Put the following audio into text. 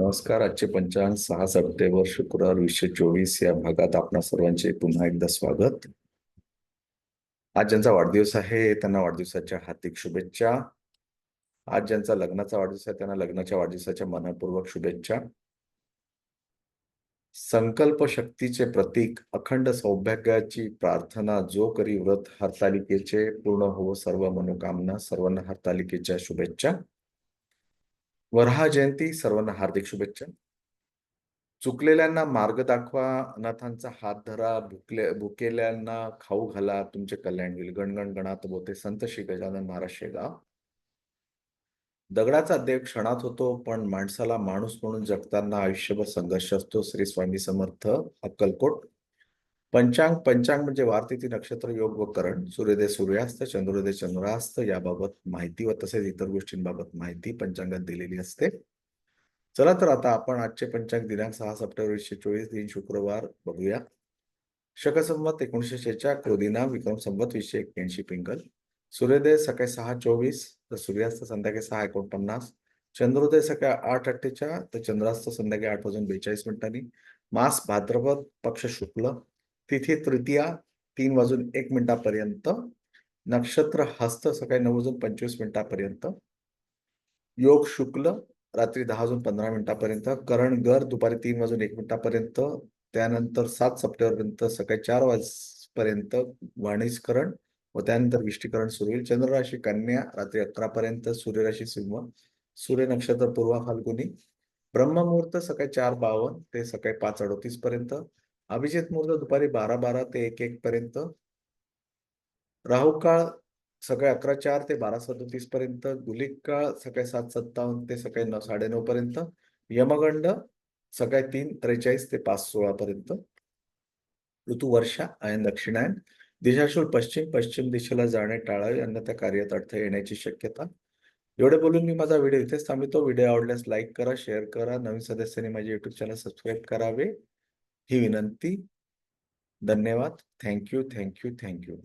नमस्कार. आजचे पंचांग सहा सप्टेंबर शुक्रवार वीसशे चोवीस या भागात आपणा सर्वांचे पुन्हा एकदा स्वागत. आज ज्यांचा वाढदिवस आहे त्यांना वाढदिवसाच्या हार्दिक शुभेच्छा. आज ज्यांचा लग्नाचा वाढदिवस आहे त्यांना लग्नाच्या वाढदिवसाच्या मनपूर्वक शुभेच्छा. संकल्प शक्तीचे प्रतीक अखंड सौभाग्याची प्रार्थना जो करी व्रत हरतालिकेचे पूर्ण हो सर्व मनोकामना सर्वांना हरतालिकेच्या शुभेच्छा. वरहा जयंती सर्वांना हार्दिक शुभेच्छा. चुकलेल्यांना मार्ग दाखवा अनाथांचा हात धरा भुकले भुकेल्यांना खाऊ घाला तुमचे कल्याण होईल. गणगण गणात बोते संत श्री गजानन महाराज शेगाव. दगडाचा देव क्षणात होतो पण माणसाला माणूस म्हणून जगताना आयुष्यभर संघर्ष असतो. श्री स्वामी समर्थ अक्कलकोट. पंचांग पंचांग म्हणजे वारतिथी नक्षत्र योग व करण. सूर्योदय सूर्यास्त चंद्रोदय चंद्रास्त याबाबत माहिती व तसेच इतर गोष्टींबाबत माहिती पंचांगात दिलेली असते. चला तर आता आपण आजचे पंचांग दिनांक सहा सप्टेंबर एकशे चोवीस दिन शुक्रवार बघूया. शकसंवत एकोणीशे शेच्या क्रोदिना विक्रम संवत वीसशे एक्क्याऐंशी पिंगल. सूर्योदय सकाळी सहा चोवीस तर सूर्यास्त संध्याकाळी सहा एकोणपन्नास. चंद्रोदय सकाळी आठ अठ्ठेचाळ तर चंद्रास्त संध्याकाळी आठ वाजून बेचाळीस मिनिटांनी. मास भाद्रपद पक्ष शुक्ल तिथे तृतीया तीन वाजून एक मिनिटापर्यंत नक्षत्र हस्त सकाळी नऊ वाजून पंचवीस मिनिटापर्यंत योग शुक्ल रात्री दहा वाजून पंधरा मिनिटापर्यंत करण गर दुपारी तीन वाजून एक मिनिटापर्यंत त्यानंतर सात सप्टेंबरपर्यंत सकाळी चार वाजपर्यंत वाणिजकरण व त्यानंतर विष्टीकरण सुरू होईल. चंद्रराशी कन्या रात्री अकरा पर्यंत सूर्यराशी सिंह सूर्य नक्षत्र पूर्वा फाल्गुनी ब्रह्ममुहूर्त सकाळी चार बावन्न ते सकाळी पाच अडोतीस पर्यंत अभिजित मुहूर्त दुपारी बारा बारा ते एक एक पर्यंत. राहू काळ सकाळी अकरा चार ते बारा सदोतीस पर्यंत. गुलिक काळ सकाळी सात सत्तावन्न ते सकाळी नऊ साडेनऊ पर्यंत. यमगंड सकाळी तीन त्रेचाळीस ते पाच सोळा पर्यंत. ऋतू वर्षा आणि दक्षिणायन. दिशाशूल पश्चिम पश्चिम दिशेला जाणे टाळावे अन्यथा कार्यात अडथळे येण्याची शक्यता. एवढे बोलून मी माझा व्हिडिओ इथेच थांबतो व्हिडिओ आवडल्यास लाईक करा शेअर करा. नवीन सदस्यांनी माझे युट्यूब चॅनल सबस्क्राईब करावे. ही विनंती. धन्यवाद. Thank you thank you thank you